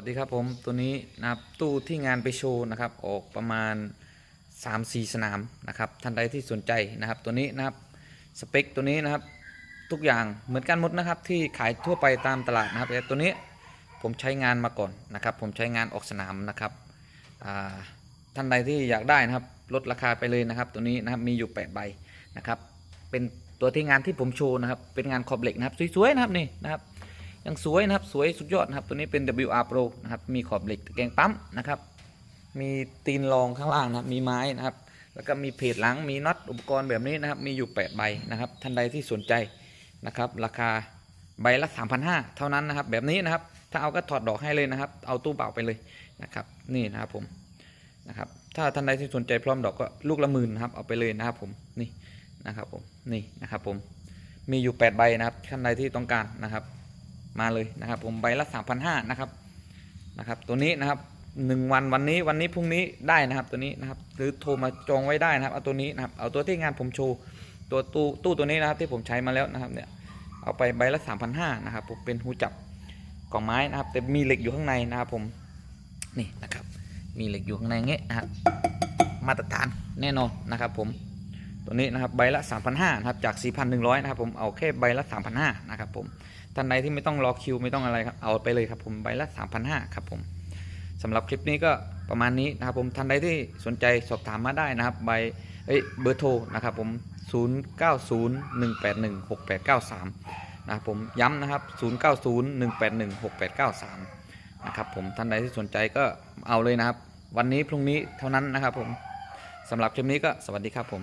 วัสดีครับผมตัวนี้นะครับตู้ที่งานไปโชว์นะครับออกประมาณ 3-4 สนามนะครับท่านใดที่สนใจนะครับตัวนี้นะครับสเปคตัวนี้นะครับทุกอย่างเหมือนกันหมดนะครับที่ขายทั่วไปตามตลาดนะครับแต่ตัวนี้ผมใช้งานมาก่อนนะครับ ผมใช้งานออกสนามนะครับท่านใดที่อยากได้นะครับลดราคาไปเลยนะครับ ตัวนี้นะครับมีอยู่8ใบนะครับเป็นตัวที่งานที่ผมโชว์นะครับเป็นงานขอบเหล็กนะครับสวยๆนะครับนี่นะครับ ยังสวยนะครับสวยสุดยอดนะครับตัวนี้เป็น WR Pro นะครับมีขอบเหล็กตะแกรงปั๊มนะครับมีตีนรองข้างล่างนะครับมีไม้นะครับแล้วก็มีเพจหลังมีน็อตอุปกรณ์แบบนี้นะครับมีอยู่8ใบนะครับท่านใดที่สนใจนะครับราคาใบละ3,500เท่านั้นนะครับแบบนี้นะครับถ้าเอาก็ถอดดอกให้เลยนะครับ เอาตู้เปล่าไปเลยนะครับนี่นะครับผมนะครับถ้าท่านใดที่สนใจพร้อมดอกก็ลูกละหมื่นนะครับเอาไปเลยนะครับผมนี่นะครับผมนี่นะครับผมมีอยู่ 8 ใบนะครับท่านใดที่ต้องการนะครับ มาเลยนะครับผมใบละ3,500นะครับนะครับตัวนี้นะครับหนึ่งวันวันนี้วันนี้พรุ่งนี้ได้นะครับตัวนี้นะครับหรือโทรมาจองไว้ได้นะครับเอาตัวนี้นะครับเอาตัวที่งานผมโชว์ตัวตู้ตู้ตัวนี้นะครับที่ผมใช้มาแล้วนะครับเนี่ยเอาไปใบละ3,500นะครับผมเป็นหูจับกล่องไม้นะครับแต่มีเหล็กอยู่ข้างในนะครับผมนี่นะครับมีเหล็กอยู่ข้างในเงี้ยนะครับมาตรฐานแน่นอนนะครับผมตัวนี้นะครับใบละ3,500นะครับจาก 4,100นะครับผมเอาแค่ใบละ3,500นะครับผม ท่านใดที่ไม่ต้องรอคิวไม่ต้องอะไรครับเอาไปเลยครับผมใบละ3,500ครับผมสำหรับคลิปนี้ก็ประมาณนี้นะครับผมท่านใดที่สนใจสอบถามมาได้นะครับใบเอ้ยเบอร์โทรนะครับผม 0901816893 นะครับผมย้ำนะครับ 0901816893 นะครับผมท่านใดที่สนใจก็เอาเลยนะครับ วันนี้พรุ่งนี้เท่านั้นนะครับผมสำหรับคลิปนี้ก็สวัสดีครับผม